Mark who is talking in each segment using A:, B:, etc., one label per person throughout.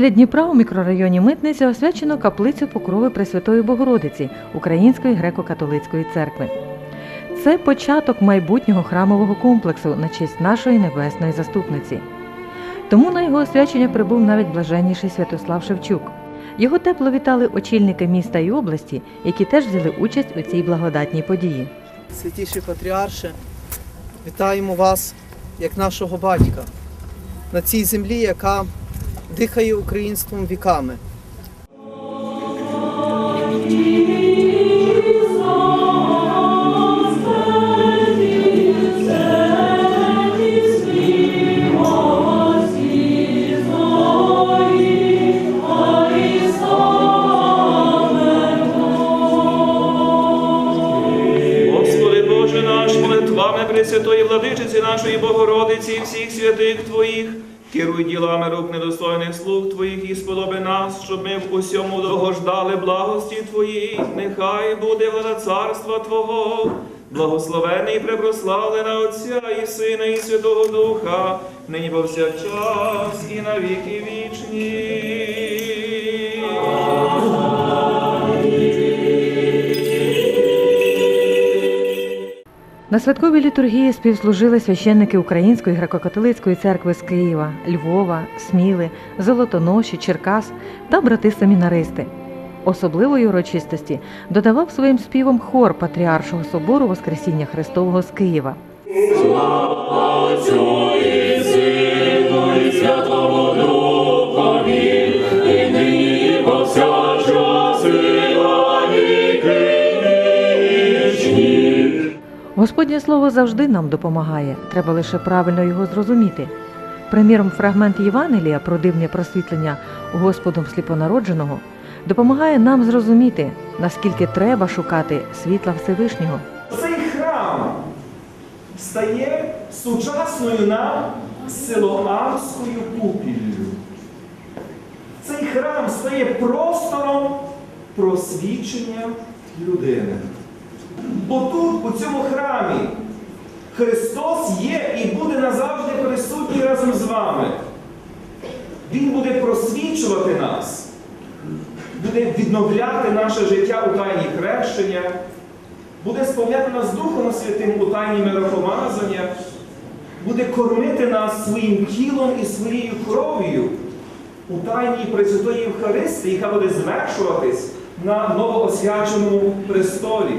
A: Біля Дніпра у мікрорайоні Митниця освячено каплицю Покрови Пресвятої Богородиці Української греко-католицької церкви. Це початок майбутнього храмового комплексу на честь нашої небесної заступниці. Тому на його освячення прибув навіть блаженніший Святослав Шевчук. Його тепло вітали очільники міста і області, які теж взяли участь у цій благодатній події.
B: Святіший Патріарше, вітаємо вас як нашого батька на цій землі, яка дихає українством віками.
C: В усьому догождали благості Твоїй. Нехай буде вона царства Твого, благословений і препрославлена Отця і Сина, і Святого Духа, нині повсякчас і на віки вічні.
A: На святковій літургії співслужили священники Української греко-католицької церкви з Києва, Львова, Сміли, Золотоноші, Черкас та брати семінаристи. Особливої урочистості додавав своїм співом хор Патріаршого собору Воскресіння Христового з Києва. Господнє слово завжди нам допомагає, треба лише правильно його зрозуміти. Приміром, фрагмент Євангелія про дивне просвітлення Господом сліпонародженого допомагає нам зрозуміти, наскільки треба шукати світла Всевишнього.
C: Цей храм стає сучасною нам Силоамською купіллю. Цей храм стає простором просвічення людини. Бо тут, у цьому храмі, Христос є і буде назавжди присутній разом з вами. Він буде просвічувати нас, буде відновляти наше життя у тайні хрещення, буде сповняти нас Духом Святим у тайні миропомазання, буде кормити нас своїм тілом і своєю кров'ю у тайній Пресвятої Євхаристії, яка буде звершуватись на новоосвяченому престолі.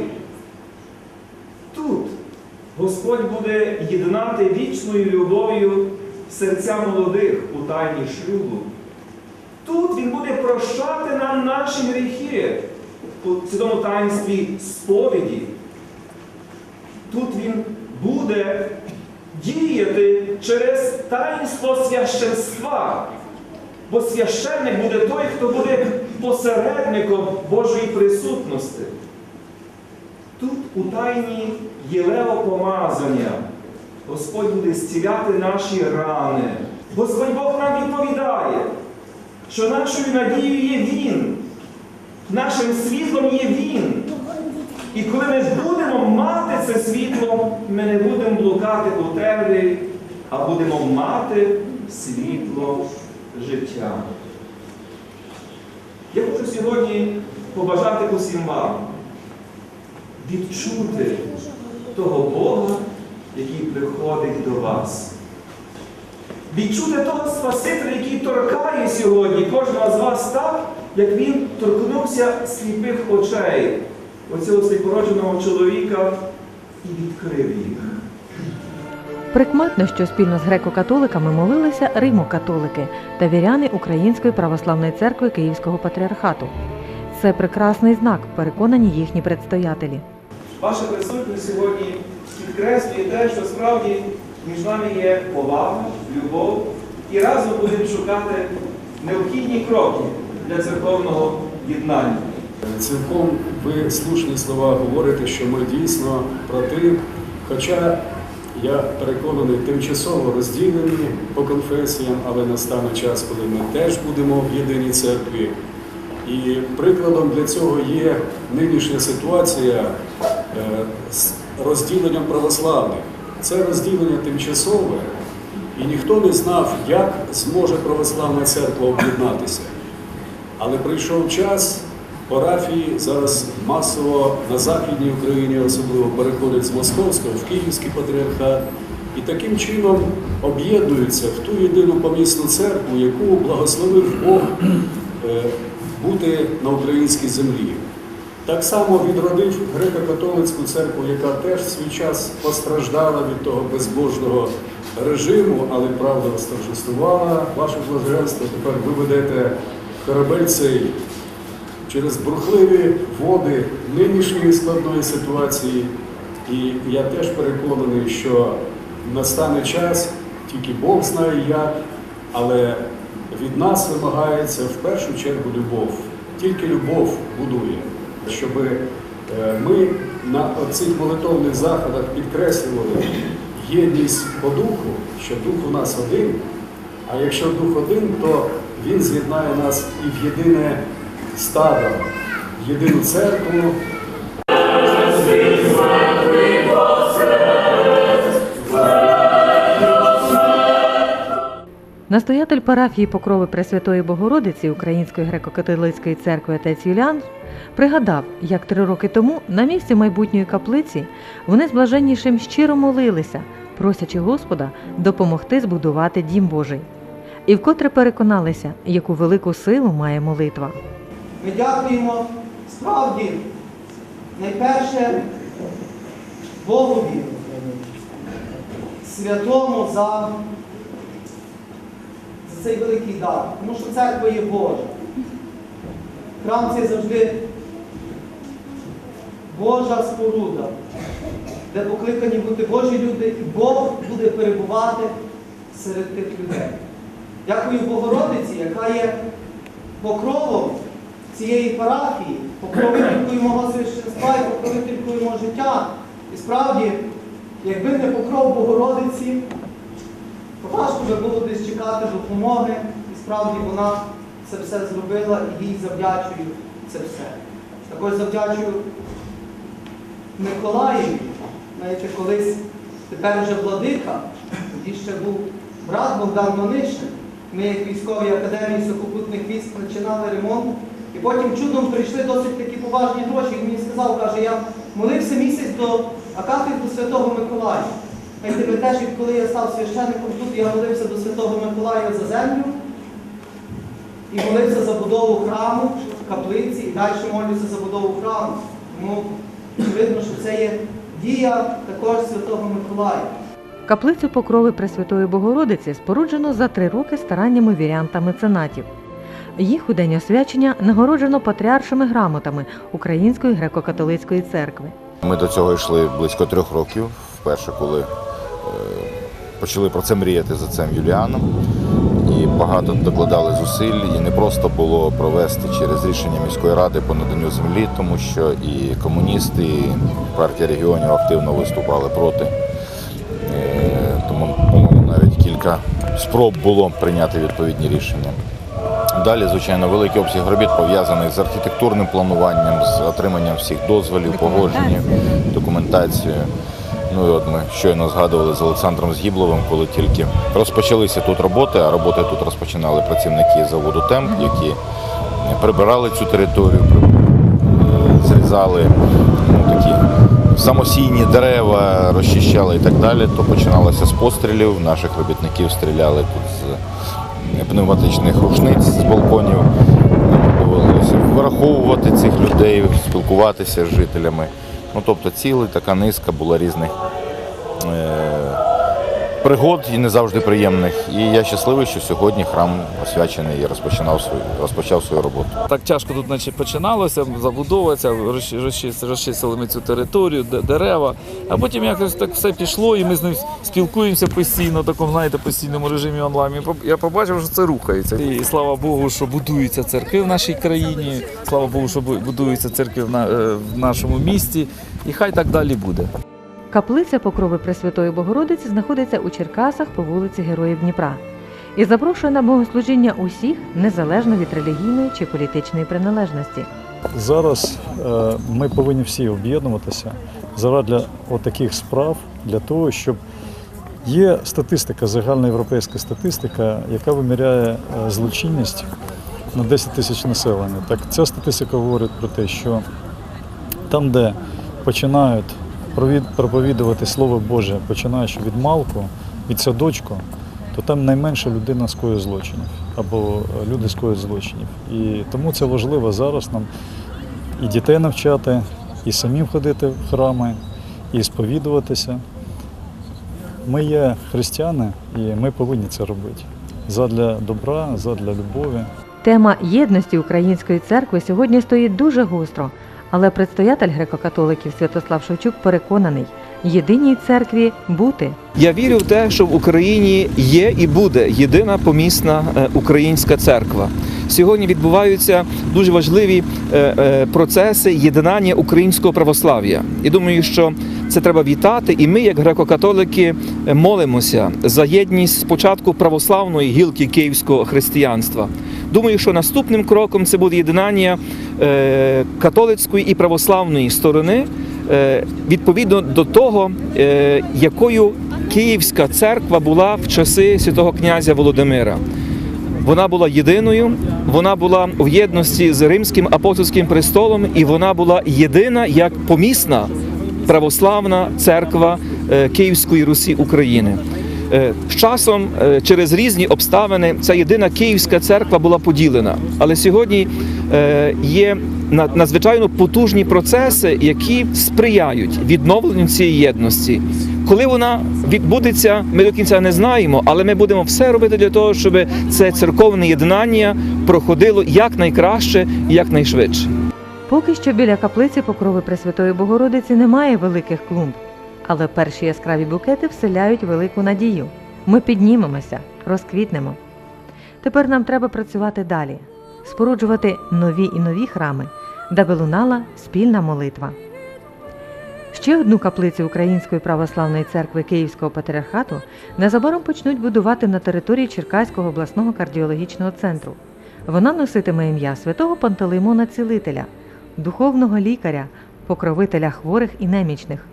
C: Господь буде єднати вічною любов'ю серця молодих у тайні шлюбу. Тут Він буде прощати нам наші гріхи у цьому таїнстві сповіді. Тут Він буде діяти через таїнство священства. Бо священник буде той, хто буде посередником Божої присутності. У тайні єлеопомазання Господь буде зціляти наші рани. Господь Бог нам відповідає, що нашою надією є Він, нашим світлом є Він. І коли ми будемо мати це світло, ми не будемо блукати у темряві, а будемо мати світло життя. Я хочу сьогодні побажати усім вам відчути того Бога, який приходить до вас. Відчути того Спасителя, який торкає сьогодні кожного з вас так, як він торкнувся сліпих очей оцього сліпородженого чоловіка і відкрив їх.
A: Прикметно, що спільно з греко-католиками молилися римо-католики та віряни Української православної церкви Київського патріархату. Це прекрасний знак, переконані їхні предстоятелі.
C: Ваша присутність сьогодні підкреслює те, що справді між нами є повага, любов, і разом будемо шукати необхідні кроки для церковного єднання.
D: Цілком ви слушні слова говорите, що ми дійсно брати, хоча я переконаний, тимчасово розділені по конфесіям, але настане час, коли ми теж будемо в єдиній церкві. І прикладом для цього є нинішня ситуація е, з розділенням православних. Це розділення тимчасове, І ніхто не знав, як зможе православна церква об'єднатися. Але прийшов час, парафії зараз масово на Західній Україні особливо переходять з Московського в Київський патріархат і таким чином об'єднуються в ту єдину помісну церкву, яку благословив Бог е, бути на українській землі. Так само відродив греко-католицьку церкву, яка теж в свій час постраждала від того безбожного режиму, але правда восторжествувала. Ваше блаженство, тепер ви ведете корабель цей через бурхливі води нинішньої складної ситуації. І я теж переконаний, що настане час, тільки Бог знає як, але від нас вимагається в першу чергу любов. Тільки любов будує, щоб ми на цих молитовних заходах підкреслювали єдність по духу, що дух у нас один, а якщо дух один, то він з'єднає нас і в єдине стадо, в єдину церкву,
A: Настоятель парафії Покрови Пресвятої Богородиці Української греко-католицької церкви отець Юліан пригадав, як три роки тому на місці майбутньої каплиці вони з блаженнішим щиро молилися, просячи Господа допомогти збудувати дім Божий. І вкотре переконалися, яку велику силу має молитва.
B: Ми дякуємо справді найперше Богові, святому за, цей великий дар. Тому що церква є Божа. Храм це завжди Божа споруда, де покликані бути Божі люди, і Бог буде перебувати серед тих людей. Дякую Богородиці, яка є покровом цієї парафії, покровителькою мого священства і покровителькою мого життя. І справді, якби не покров Богородиці, важко би було десь чекати допомоги. І справді вона це все зробила і їй завдячую це все. Також завдячую Миколаєві, знаєте, колись тепер вже владика, тоді ще був брат Богдан Монишин. Ми, як військовій академії сухопутних військ, починали ремонт. І потім чудом прийшли досить такі поважні гроші. Він мені сказав, каже, я молився місяць до Акафів до Святого Миколая. Знаєте, ви теж, відколи я став священником тут, я молився до Святого Миколая за землю і молився за будову храму, каплиці, і далі молюся за будову храму. Тому видно, що це є дія також Святого Миколая.
A: Каплицю Покрови Пресвятої Богородиці споруджено за три роки стараннями вірян та меценатів. Їх у день освячення нагороджено патріаршими грамотами Української греко-католицької церкви.
E: Ми до цього йшли близько трьох років. Вперше, коли почали про це мріяти за цим Юліаном. І багато докладали зусиль, і не просто було провести через рішення міської ради по наданню землі, тому що і комуністи, і партія регіонів активно виступали проти. Е, Тому, по-моєму, навіть кілька спроб було прийняти відповідні рішення. Далі, звичайно, великий обсяг робіт пов'язаний з архітектурним плануванням, з отриманням всіх дозволів, погодженням, документацією. Ну і от ми щойно згадували з Олександром Згібловим, коли тільки розпочалися тут роботи, а роботи тут розпочинали працівники заводу Темп, які прибирали цю територію, е, зрізали ну, такі самосійні дерева, розчищали і так далі, то починалося з пострілів. Наших робітників стріляли тут з пневматичних рушниць з балконів. Довелося враховувати цих людей, спілкуватися з жителями. Ну, тобто ціла така низка була різних е, пригод і не завжди приємних. І я щасливий, що сьогодні храм освячений і розпочинав свою, розпочав свою роботу.
F: Так тяжко тут наче починалося, забудовуватися, розчи- розчис- розчистили ми цю територію, де- дерева. А потім якось так все пішло, і ми з ним спілкуємося постійно, в такому, знаєте, постійному режимі онлайн. Я побачив, що це рухається. І слава Богу, що будуються церкви в нашій країні. Слава Богу, що бу- будуються церкви на- е, в нашому місті. І хай так далі буде.
A: Каплиця Покрови Пресвятої Богородиці знаходиться у Черкасах по вулиці Героїв Дніпра і запрошує на богослужіння усіх незалежно від релігійної чи політичної приналежності.
G: Зараз е, ми повинні всі об'єднуватися заради таких справ для того, щоб Є статистика, загальноєвропейська статистика, яка виміряє е, злочинність на 10 тисяч населення. Так, ця статистика говорить про те, що там, де починають проповідувати Слово Боже, починаючи від малку, від садочку, то там найменше людина скоює злочинів або люди скоюють злочинів. І тому це важливо зараз нам і дітей навчати, і самим ходити в храми, і сповідуватися. Ми є християни, і ми повинні це робити. Задля добра, задля любові.
A: Тема єдності української церкви сьогодні стоїть дуже гостро, але предстоятель греко-католиків Святослав Шевчук переконаний, єдиній церкві бути.
C: Я вірю в те, що в Україні є і буде єдина помісна е, українська церква. Сьогодні відбуваються дуже важливі е, е, процеси єднання українського православ'я. І думаю, що це треба вітати. І ми, як греко-католики, е, молимося за єдність спочатку православної гілки київського християнства. Думаю, що наступним кроком це буде єднання е, католицької і православної сторони е, відповідно до того, якою Київська церква була в часи святого князя Володимира. Вона була єдиною, вона була в єдності з Римським апостольським престолом, і вона була єдина як помісна православна церква е, Київської Русі України. Е, З часом е, через різні обставини ця єдина Київська церква була поділена. Але сьогодні є на- надзвичайно потужні процеси, які сприяють відновленню цієї єдності. Коли вона відбудеться, ми до кінця не знаємо, але ми будемо все робити для того, щоб це церковне єднання проходило якнайкраще і якнайшвидше.
A: Поки що біля каплиці Покрови Пресвятої Богородиці немає великих клумб, але перші яскраві букети вселяють велику надію. Ми піднімемося, розквітнемо. Тепер нам треба працювати далі, споруджувати нові і нові храми, даби лунала спільна молитва. Ще одну каплицю Української православної церкви Київського патріархату незабаром почнуть будувати на території Черкаського обласного кардіологічного центру. Вона носитиме ім'я святого Пантелеймона Цілителя, духовного лікаря, покровителя хворих і немічних.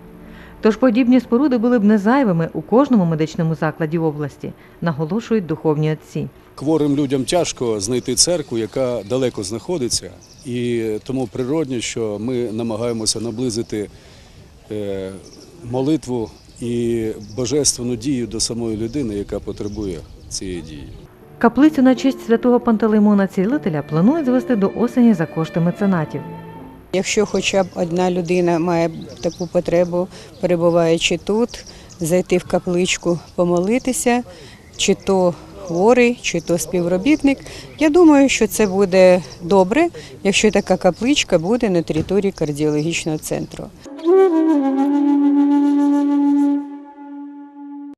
A: Тож подібні споруди були б незайвими у кожному медичному закладі області, наголошують духовні отці.
D: Хворим людям тяжко знайти церкву, яка далеко знаходиться, і тому природньо, що ми намагаємося наблизити е, молитву і божественну дію до самої людини, яка потребує цієї дії.
A: Каплицю на честь святого Пантелеймона Цілителя планують звести до осені за кошти меценатів.
H: Якщо хоча б одна людина має таку потребу, перебуваючи тут, зайти в капличку, помолитися, чи то хворий, чи то співробітник, я думаю, що це буде добре, якщо така капличка буде на території кардіологічного центру.